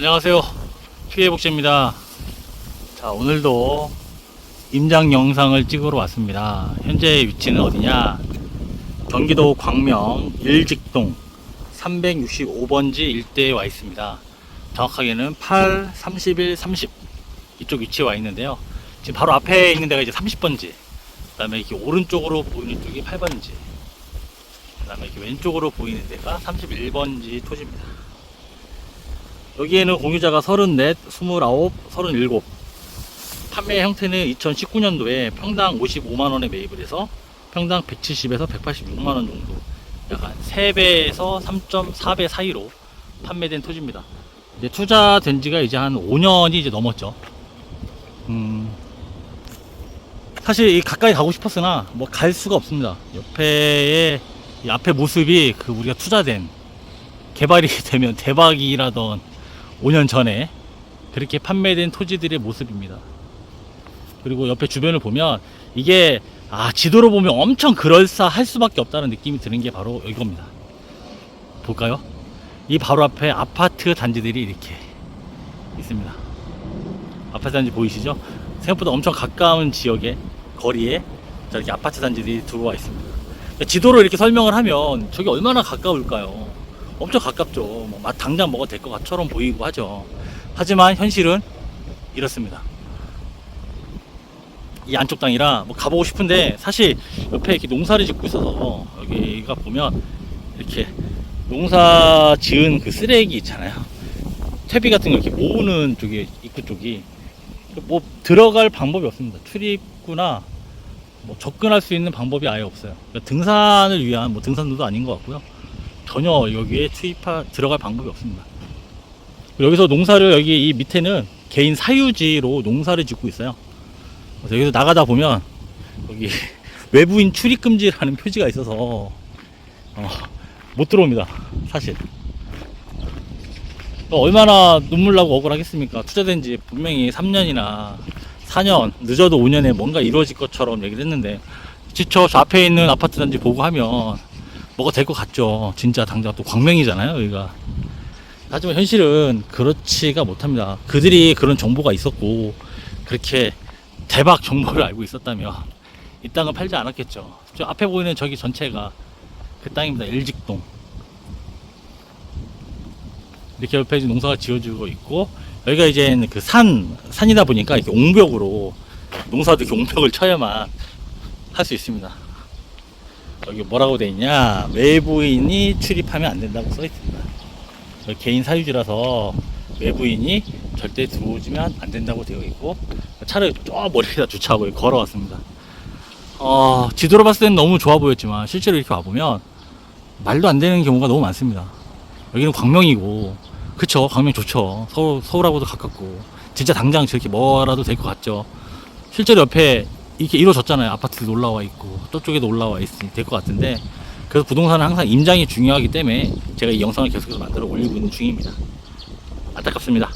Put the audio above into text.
안녕하세요. 피해복지입니다. 자, 오늘도 임장 영상을 찍으러 왔습니다. 현재 위치는 어디냐? 경기도 광명 일직동 365번지 일대에 와 있습니다. 정확하게는 8, 31, 30 이쪽 위치에 와 있는데요. 지금 바로 앞에 있는 데가 이제 30번지. 그 다음에 이렇게 오른쪽으로 보이는 쪽이 8번지. 그 다음에 이렇게 왼쪽으로 보이는 데가 31번지 토지입니다. 여기에는 공유자가 34, 29, 37. 판매 형태는 2019년도에 평당 55만원에 매입을 해서 평당 170에서 186만원 정도. 약간 3배에서 3.4배 사이로 판매된 토지입니다. 이제 투자된 지가 이제 한 5년이 이제 넘었죠. 음, 사실 이 가까이 가고 싶었으나 뭐 갈 수가 없습니다. 옆에의 이 앞에 모습이 그 우리가 투자된 개발이 되면 대박이라던 5년 전에 그렇게 판매된 토지들의 모습입니다. 그리고 옆에 주변을 보면 이게 아 지도로 보면 엄청 그럴싸할 수밖에 없다는 느낌이 드는 게 바로 이겁니다. 볼까요? 이 바로 앞에 아파트 단지들이 이렇게 있습니다. 아파트 단지 보이시죠? 생각보다 엄청 가까운 지역에 거리에 저렇게 아파트 단지들이 들어와 있습니다. 지도로 이렇게 설명을 하면 저기 얼마나 가까울까요? 엄청 가깝죠. 뭐막 당장 먹어도 될 것 같처럼 보이고 하죠. 하지만 현실은 이렇습니다. 이 안쪽 땅이라 뭐 가보고 싶은데 사실 옆에 이렇게 농사를 짓고 있어서 여기가 보면 이렇게 농사 지은 그 쓰레기 있잖아요. 퇴비 같은 거 이렇게 모으는 쪽이 입구 쪽이 뭐 들어갈 방법이 없습니다. 출입구나 뭐 접근할 수 있는 방법이 아예 없어요. 그러니까 등산을 위한 뭐 등산로도 아닌 것 같고요. 전혀 여기에 투입할 들어갈 방법이 없습니다. 여기서 농사를 여기 이 밑에는 개인 사유지로 농사를 짓고 있어요. 그래서 여기서 나가다 보면 여기 외부인 출입 금지라는 표지가 있어서 어, 못 들어옵니다. 사실. 얼마나 눈물 나고 억울하겠습니까? 투자된 지 분명히 3년이나 4년, 늦어도 5년에 뭔가 이루어질 것처럼 얘기를 했는데, 지쳐 저 앞에 있는 아파트 단지 보고 하면 뭐가 될 것 같죠. 진짜 당장 또 광명이잖아요, 여기가. 하지만 현실은 그렇지가 못합니다. 그들이 그런 정보가 있었고, 그렇게 대박 정보를 알고 있었다면, 이 땅을 팔지 않았겠죠. 저 앞에 보이는 저기 전체가 그 땅입니다. 일직동. 이렇게 옆에 농사가 지어지고 있고 여기가 이제 그 산 산이다 보니까 이렇게 옹벽으로 농사도 이렇게 옹벽을 쳐야만 할 수 있습니다. 여기 뭐라고 돼 있냐 외부인이 출입하면 안 된다고 써 있습니다. 개인 사유지라서 외부인이 절대 들어오지면 안 된다고 되어 있고 차를 저 머리에다 주차하고 걸어왔습니다. 어, 지도로 봤을 때는 너무 좋아 보였지만 실제로 이렇게 와보면 말도 안 되는 경우가 너무 많습니다. 여기는 광명이고 그쵸 광명 좋죠 서울, 서울하고도 가깝고 진짜 당장 저렇게 뭐라도 될 것 같죠 실제로 옆에 이렇게 이루어졌잖아요. 아파트도 올라와 있고 저쪽에도 올라와 있으니 될 것 같은데 그래서 부동산은 항상 임장이 중요하기 때문에 제가 이 영상을 계속해서 만들어 올리고 있는 중입니다. 안타깝습니다